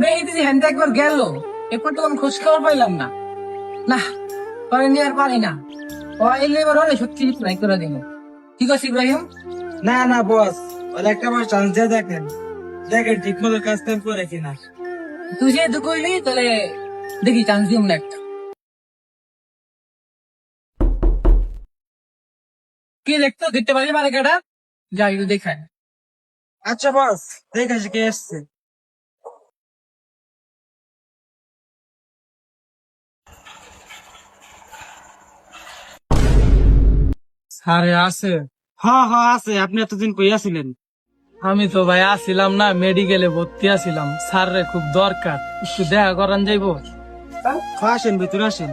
মেয়ে দিদি হ্যান্ডে একবার গেল এরপর তো আমি খোঁজ খবর পাইলাম না। না পরে নিয়ে আর পারি না। এলে এবার হলে সত্যি ট্রাই করে দিব ঠিক আছে ইব্রাহিম? না না বস ওর একটা বার চান্স দিয়ে দেখেন। দেখেন ঠিক মতো কাজ কাম করে কিনা। তুই যেহেতু কইলি তাহলে দেখি চান্স দিম না একটা। কি দেখতো দেখতে পারি মানে কেটা যাই দেখায়। আচ্ছা বস দেখে আসি কে এসছে। আরে আছে। হ্যাঁ হ্যাঁ আছে। আপনি এতদিন কইয়াছিলেন আমি তো ভাই আসিলাম না মেডিকেলে ভর্তি আছিলাম। স্যার রে খুব দরকার। একটু দেখা করান যাইবো? হ্যাঁ, আসেন ভিতরে আসেন।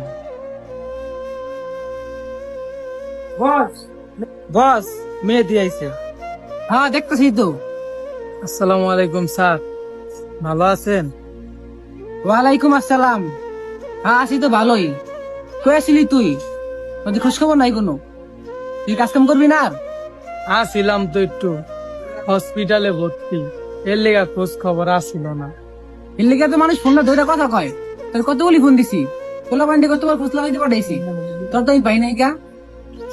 বস বস মেয়ে আইছে। হ্যাঁ দেখতেছি তো। আসসালামু আলাইকুম স্যার। ভালো আছেন? ওয়ালাইকুম আসসালাম। হ্যাঁ আছি তো ভালোই। কই আসিলি তুই? খোঁজ খবর নাই কোনো? তুই কাজ কাম করবি না? আসিলাম তো একটু। হসপিটালে ভর্তি। এর লেগা খোঁজ খবর আসিল না। এর লেগে তো মানুষ ফোনটা ধরে কথা কয়। তোর কতগুলি ফোন দিছি? কোলা কতবার খোঁজ লাগাইতে পাঠাইছি? তোর তো আমি পাই নাই কা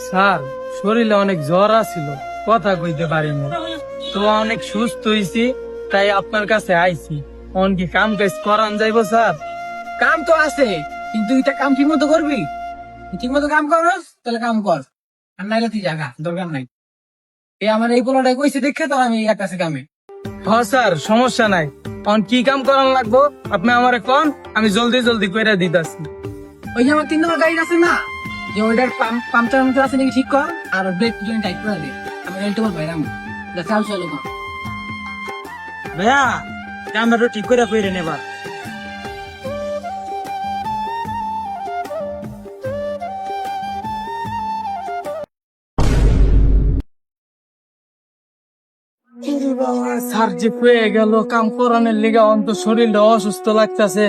স্যার শরীরে অনেক জ্বর আছিল কথা কইতে পারিনি। তো অনেক সুস্থ হইছি তাই আপনার কাছে আইছি। অন কি কাম কাজ করান যাইবো স্যার? কাম তো আছে কিন্তু এটা কাম ঠিক মতো করবি? ঠিক মতো কাম করস তাহলে কাম কর। আর নাইলে তুই জাগা দরকার নাই। এই আমার এই পোলাটাই কইছে দেখে তো আমি কাছে কামে। স্যার সমস্যা নাই। অন কি কাম করান লাগবো? আপনি আমারে কোন আমি জলদি জলদি কইরা দিতাছি। ওই যে আমার তিন নম্বর গাড়ি আছে না যে ওইটার পাম্প পাম্পচার মতো আছে নাকি ঠিক কর আর ব্রেক জন্য টাইট করে দে। আমি রেলটা বল বাইরাম যা চাল চলো কর। ভাইয়া ক্যামেরা ঠিক করে কইরেন এবার স্যার যে পেয়ে গেল কাম করানোর লিগা অন্ত শরীরটা অসুস্থ লাগতাছে।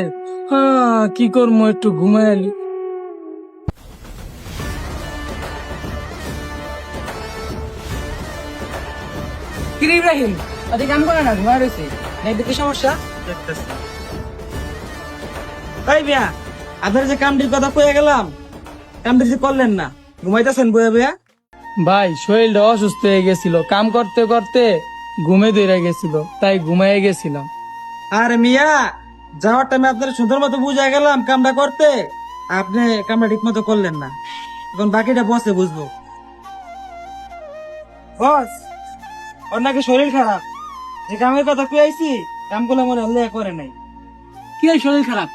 হ্যাঁ কি করব একটু ঘুমাইলি কিরে ইব্রাহিম? ওদের কাম করে না ঘুমায় রয়েছে? নাই দেখি সমস্যা? তাই ভাইয়া আপনার যে কামটির কথা কয়ে গেলাম কামটি যে করলেন না ঘুমাইতেছেন বইয়া ভাইয়া ভাই শরীরটা অসুস্থ হয়ে গেছিল। কাম করতে করতে ঘুমে ধরে গেছিল তাই ঘুমাই গেছিলাম। আর মিয়া যাওয়ার টাইমে আপনার সুন্দর মতো বুঝা গেলাম কামটা করতে। আপনি কামটা ঠিক মতো করলেন না। এখন বাকিটা বসে বুঝব। বস ওর নাকি শরীর খারাপ। যে কামের কথা কুয়াইছি কামগুলো মনে হলে করে নাই। কি হয় শরীর খারাপ?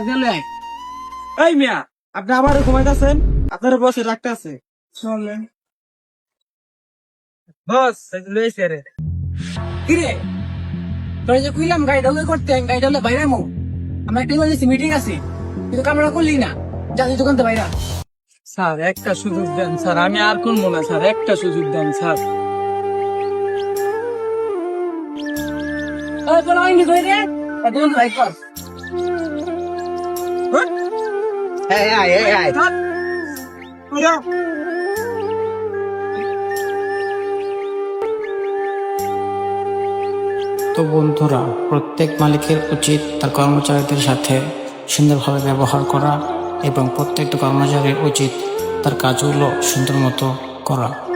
দিলে আয়। এই মিয়া আপনি আবার ঘুমাইতেছেন? আপনার বসে রাখতে আছে। চলেন। বস লইছে রে। কিরে? তোর যে কইলাম গাড়িটা ওই করতে গাড়িটা হলে বাইরে মো আমার একটা ইমার্জেন্সি মিটিং আছে। কিন্তু কামরা করলি না। জানি দোকান তো বাইরা স্যার একটা সুযোগ দেন স্যার। আমি আর করব না স্যার। একটা সুযোগ দেন স্যার। ওই তোর আইনি কই তো বন্ধুরা, প্রত্যেক মালিকের উচিত তার কর্মচারীদের সাথে সুন্দরভাবে ব্যবহার করা এবং প্রত্যেকটা কর্মচারীর উচিত তার কাজগুলো সুন্দর মতো করা।